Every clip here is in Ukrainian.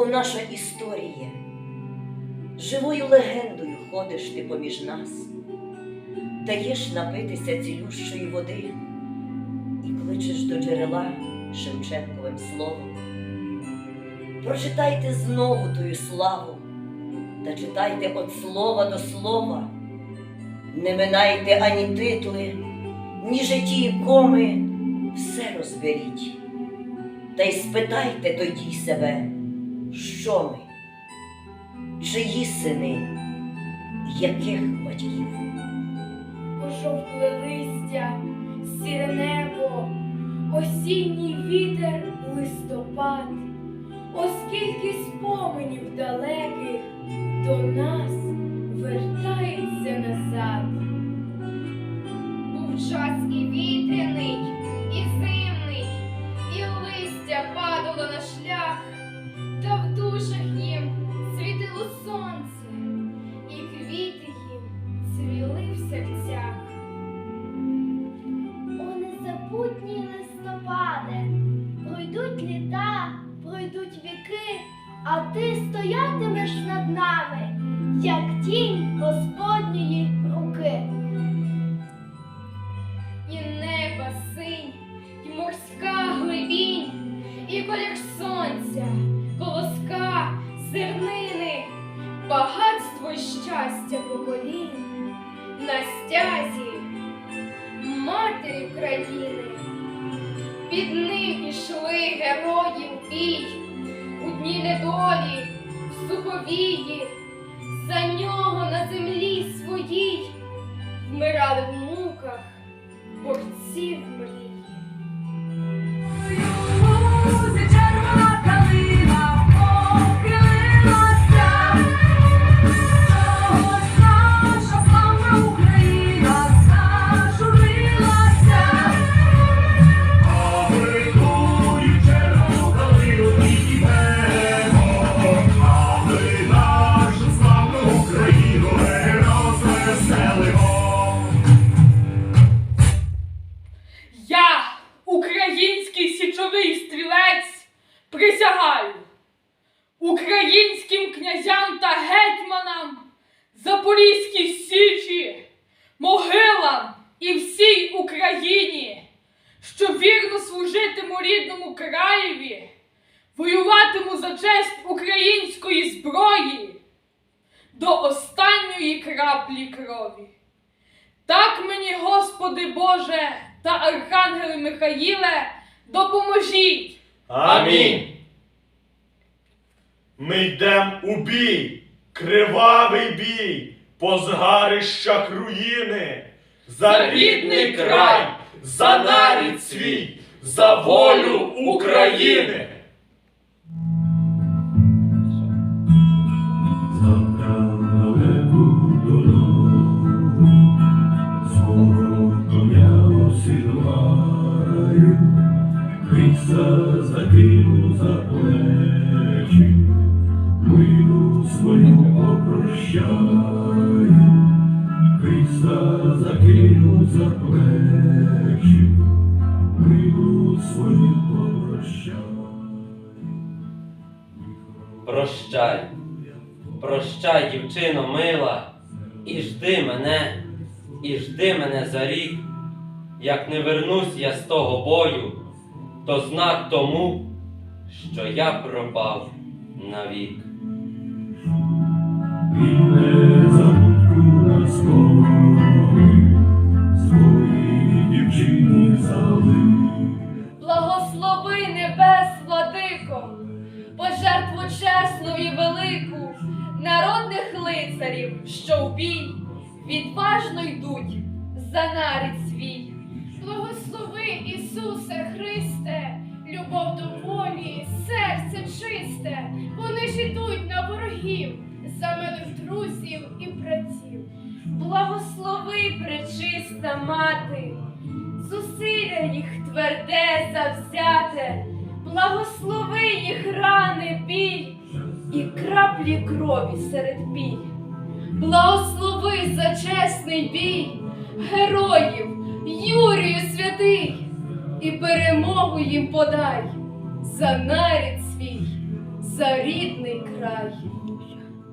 О, наша історія, живою легендою ходиш ти поміж нас, даєш напитися цілющої води і кличеш до джерела Шевченковим словом. Прочитайте знову тую славу та читайте от слова до слова, не минайте ані титли, ні житті і коми, все розберіть. Та й спитайте тоді себе, що ми, чиї сини, яких батьків. пожовкле листя, сіре небо, осінній вітер, листопад, оскільки споменів далеких до нас вертається назад. Останньої краплі крові. Так мені, Господи Боже та Архангеле Михаїле, допоможіть! Амінь. Ми йдем у бій, кривавий бій, по згарищах руїни, за рідний край, за нарід свій, за волю України. Прощай, прощай, дівчино мила, і жди мене, і жди мене за рік. Як не вернусь я з того бою, то знак тому, що я пропав навік. Пожертву чесну і велику, народних лицарів, що в бій відважно йдуть за нарід свій. Благослови, Ісусе Христе, любов до волі, серце чисте. Вони ж ідуть на ворогів, за милих друзів і братів. Благослови, пречиста мати, зусилля їх тверде завзяте, благослови їх рани біль і краплі крові серед біль. Благослови за чесний бій героїв, Юрію святий, і перемогу їм подай за нарід свій, за рідний край.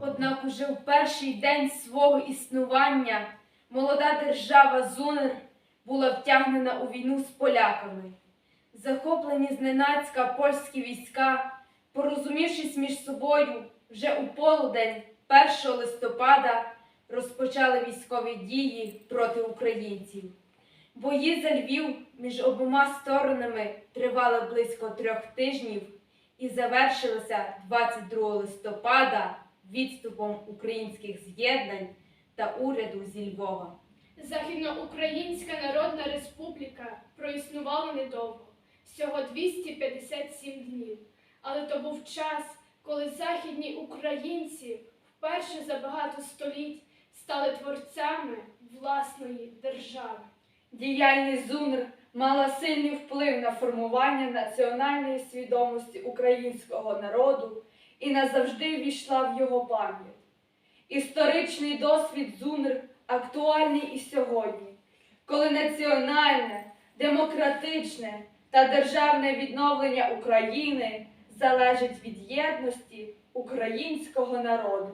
Однак уже в перший день свого існування молода держава Зунер була втягнена у війну з поляками. Захоплені зненацька польські війська, порозумівшись між собою, вже у полудень 1 листопада розпочали військові дії проти українців. Бої за Львів між обома сторонами тривали близько трьох тижнів і завершилися 22 листопада відступом українських з'єднань та уряду зі Львова. Західноукраїнська Народна Республіка проіснувала недовго, всього 257 днів. Але то був час, коли західні українці вперше за багато століть стали творцями власної держави. Діяльність ЗУНР мала сильний вплив на формування національної свідомості українського народу і назавжди ввійшла в його пам'ять. Історичний досвід ЗУНР актуальний і сьогодні, коли національне, демократичне та державне відновлення України залежить від єдності українського народу.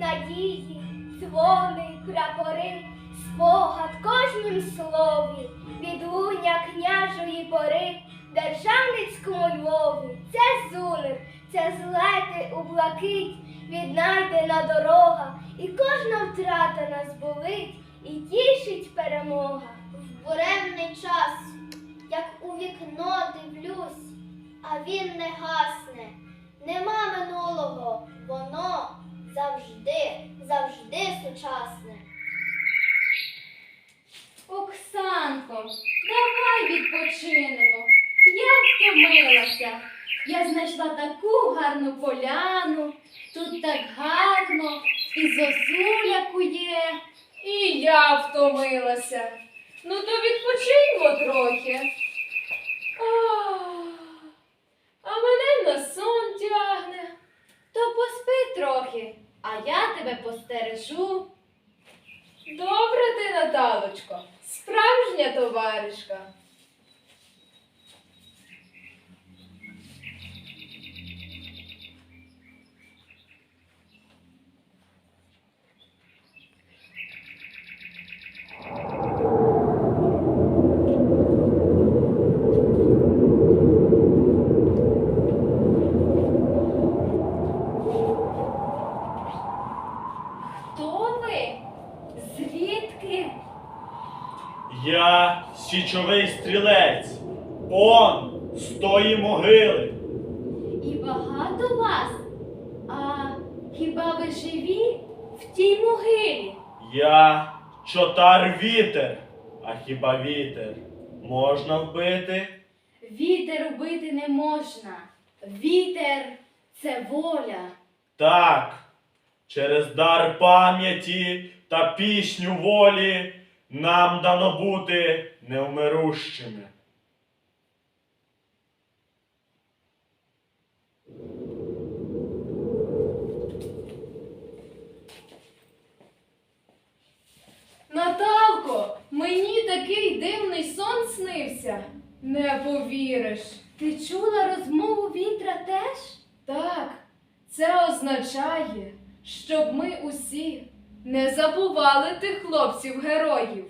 Надії, дзвони, прапори, спогад кожнім слові, відлуння княжої пори, державницькому Львові. Це зунир, це злети у блакить, віднайдена дорога, і кожна втрата нас болить, і тішить перемога. В буремний час, як у вікно дивлюсь, а він не гасне. Нема минулого, воно завжди, завжди сучасне. Оксанко, давай відпочинемо. Я втомилася. Я знайшла таку гарну поляну, тут так гарно, і зозуля кує. І я втомилася. Ну то відпочиньмо трохи. А мене на сон тягне. То поспи трохи, а я тебе постережу. Добре ти, Наталочко, справжня товаришка. Хто ви? Звідки? Я січовий стрілець. Он з тої могили. І багато вас? А хіба ви живі в тій могилі? Я чотар вітер. А хіба вітер можна вбити? Вітер убити не можна. Вітер це воля. Так, через дар пам'яті та пісню волі нам дано бути невмирущими. Наталко, мені такий дивний сон снився. Не повіриш. Ти чула розмову вітра теж? Так, це означає, щоб ми усі не забували тих хлопців-героїв,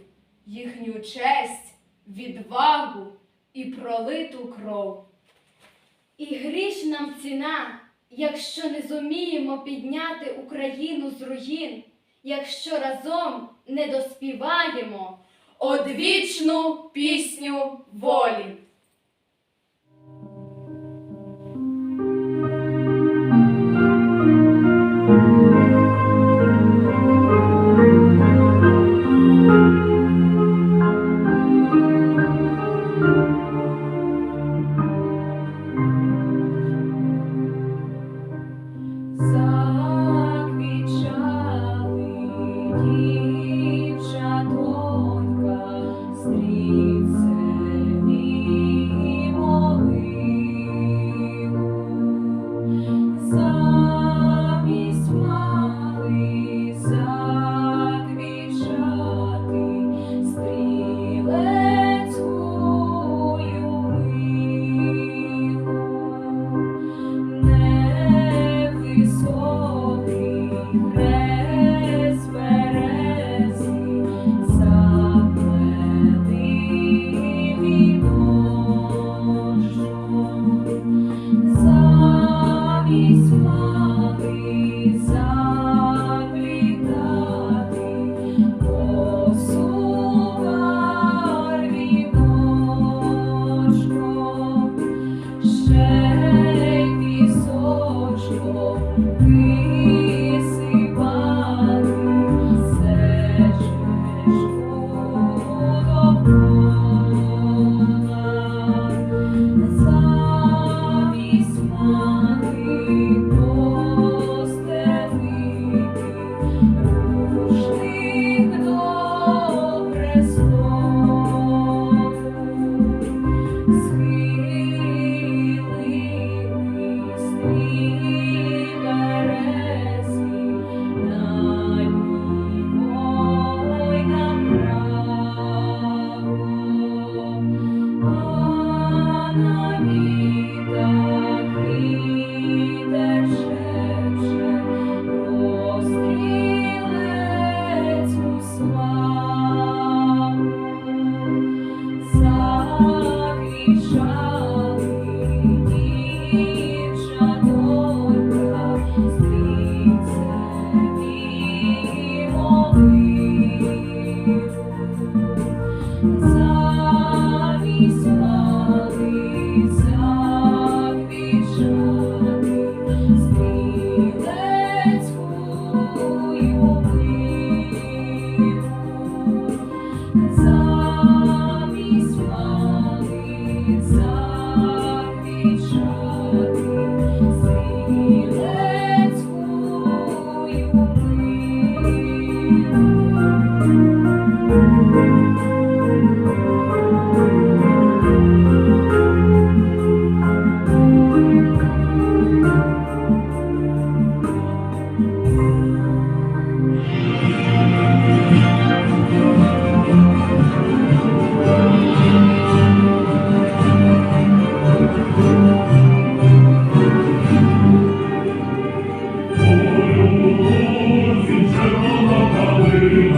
їхню честь, відвагу і пролиту кров. І гріш нам ціна, якщо не зуміємо підняти Україну з руїн, якщо разом не доспіваємо. Одвічну пісню волі. you.